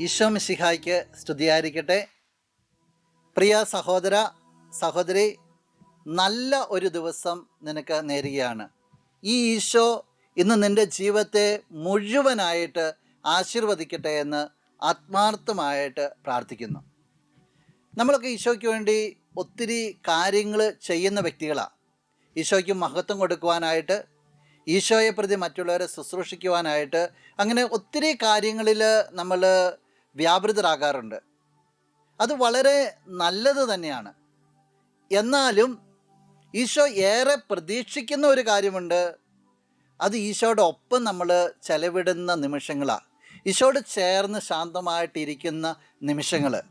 ഈശോ മിശിഹായ്ക്ക് സ്തുതിയായിരിക്കട്ടെ. പ്രിയ സഹോദര സഹോദരി നല്ല ഒരു ദിവസം നിനക്ക് നേരുകയാണ്. ഈ ഈശോ ഇന്ന് നിന്റെ ജീവിതത്തെ മുഴുവനായിട്ട് ആശീർവദിക്കട്ടെ എന്ന് ആത്മാർത്ഥമായിട്ട് പ്രാർത്ഥിക്കുന്നു. നമ്മളൊക്കെ ഈശോയ്ക്ക് വേണ്ടി ഒത്തിരി കാര്യങ്ങൾ ചെയ്യുന്ന വ്യക്തികളാണ് ഈശോയ്ക്ക് മഹത്വം കൊടുക്കുവാനായിട്ട് ഈശോയെ പ്രതി മറ്റുള്ളവരെ ശുശ്രൂഷിക്കുവാനായിട്ട് അങ്ങനെ ഒത്തിരി കാര്യങ്ങളിൽ നമ്മൾ വ്യാപൃതരാകാറുണ്ട്. അത് വളരെ നല്ലത് തന്നെയാണ്. എന്നാലും ഈശോ ഏറെ പ്രതീക്ഷിക്കുന്ന ഒരു കാര്യമുണ്ട്. അത് ഈശോയുടെ ഒപ്പം നമ്മൾ ചെലവിടുന്ന നിമിഷങ്ങളാണ് ഈശോട് ചേർന്ന് ശാന്തമായിട്ടിരിക്കുന്ന നിമിഷങ്ങൾ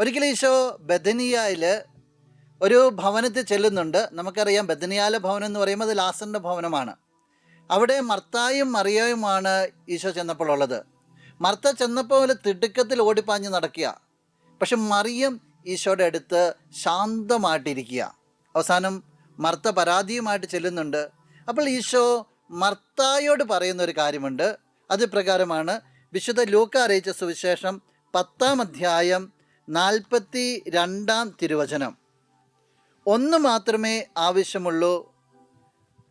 ഒരിക്കലും ഈശോ ബദനിയയിൽ ഒരു ഭവനത്തിൽ ചെല്ലുന്നുണ്ട്. നമുക്കറിയാം ബദനിയാല ഭവനം എന്ന് പറയുമ്പോൾ അത് ലാസറിന്റെ ഭവനമാണ്. അവിടെ മർത്തായും മറിയയുമാണ് ഈശോ ചെന്നപ്പോൾ ഉള്ളത്. മർത്ത ചെന്നപ്പോൾ പോലെ തിടുക്കത്തിൽ ഓടിപ്പാഞ്ഞ് നടക്കുക. പക്ഷെ മറിയം ഈശോയുടെ അടുത്ത് ശാന്തമായിട്ടിരിക്കുക. അവസാനം മർത്ത പരാതിയുമായിട്ട് ചെല്ലുന്നുണ്ട്. അപ്പോൾ ഈശോ മർത്തായോട് പറയുന്ന ഒരു കാര്യമുണ്ട്. അത് പ്രകാരമാണ് വിശുദ്ധ ലൂക്ക അറിയിച്ച സുവിശേഷം പത്താം അധ്യായം നാൽപ്പത്തി രണ്ടാം തിരുവചനം. ഒന്ന് മാത്രമേ ആവശ്യമുള്ളൂ.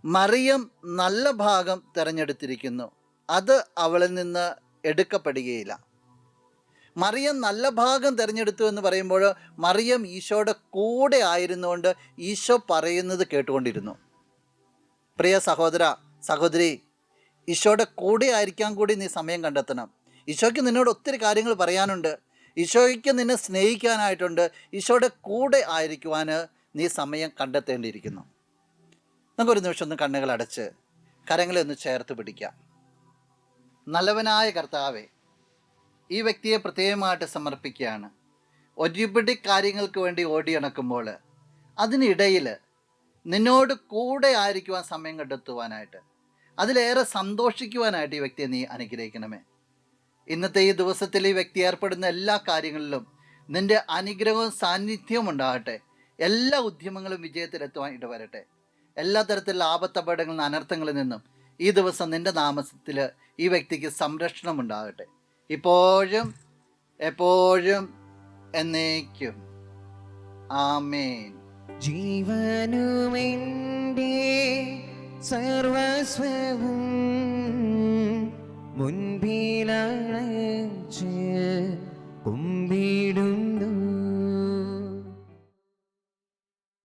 മറിയം നല്ല ഭാഗം തിരഞ്ഞെടുത്തിരിക്കുന്നു. അത് അവളിൽ നിന്ന് എടുക്കപ്പെടുകയില്ല. മറിയം നല്ല ഭാഗം തിരഞ്ഞെടുത്തു എന്ന് പറയുമ്പോൾ മറിയം ഈശോയുടെ കൂടെ ആയിരുന്നുകൊണ്ട് ഈശോ പറയുന്നത് കേട്ടുകൊണ്ടിരുന്നു. പ്രിയ സഹോദര സഹോദരി ഈശോയുടെ കൂടെ ആയിരിക്കാൻ കൂടി നീ സമയം കണ്ടെത്തണം. ഈശോയ്ക്ക് നിന്നോട് ഒത്തിരി കാര്യങ്ങൾ പറയാനുണ്ട്. ഈശോയ്ക്ക് നിന്നെ സ്നേഹിക്കാനായിട്ടുണ്ട്. ഈശോയുടെ കൂടെ ആയിരിക്കുവാൻ നീ സമയം കണ്ടെത്തേണ്ടിയിരിക്കുന്നു. നമുക്കൊരു നിമിഷം ഒന്ന് കണ്ണുകൾ അടച്ച് കരങ്ങളെ ഒന്ന് ചേർത്ത് പിടിക്കാം. നല്ലവനായ കർത്താവെ ഈ വ്യക്തിയെ പ്രത്യേകമായിട്ട് സമർപ്പിക്കുകയാണ്. ഒരുപിടി കാര്യങ്ങൾക്ക് വേണ്ടി ഓടിയണക്കുമ്പോൾ അതിനിടയിൽ നിന്നോട് കൂടെ ആയിരിക്കുവാൻ സമയം കണ്ടെത്തുവാനായിട്ട് അതിലേറെ സന്തോഷിക്കുവാനായിട്ട് ഈ വ്യക്തിയെ നീ അനുഗ്രഹിക്കണമേ. ഇന്നത്തെ ഈ ദിവസത്തിൽ ഈ വ്യക്തി ഏർപ്പെടുന്ന എല്ലാ കാര്യങ്ങളിലും നിന്റെ അനുഗ്രഹവും സാന്നിധ്യവും ഉണ്ടാകട്ടെ. എല്ലാ ഉദ്യമങ്ങളും വിജയത്തിലെത്തുവാൻ ഇടവരട്ടെ. എല്ലാ തരത്തിലുള്ള ആപത്തപകടങ്ങളിൽ നിന്നും അനർത്ഥങ്ങളിൽ നിന്നും ഈ ദിവസം നിന്റെ നാമത്തിൽ ഈ വ്യക്തിക്ക് സംരക്ഷണം ഉണ്ടാകട്ടെ ഇപ്പോഴും എപ്പോഴും എന്നേക്കും. ആമേൻ. ജീവനുമെന്റെ സർവസ്വവും മുൻപിലണച്ച്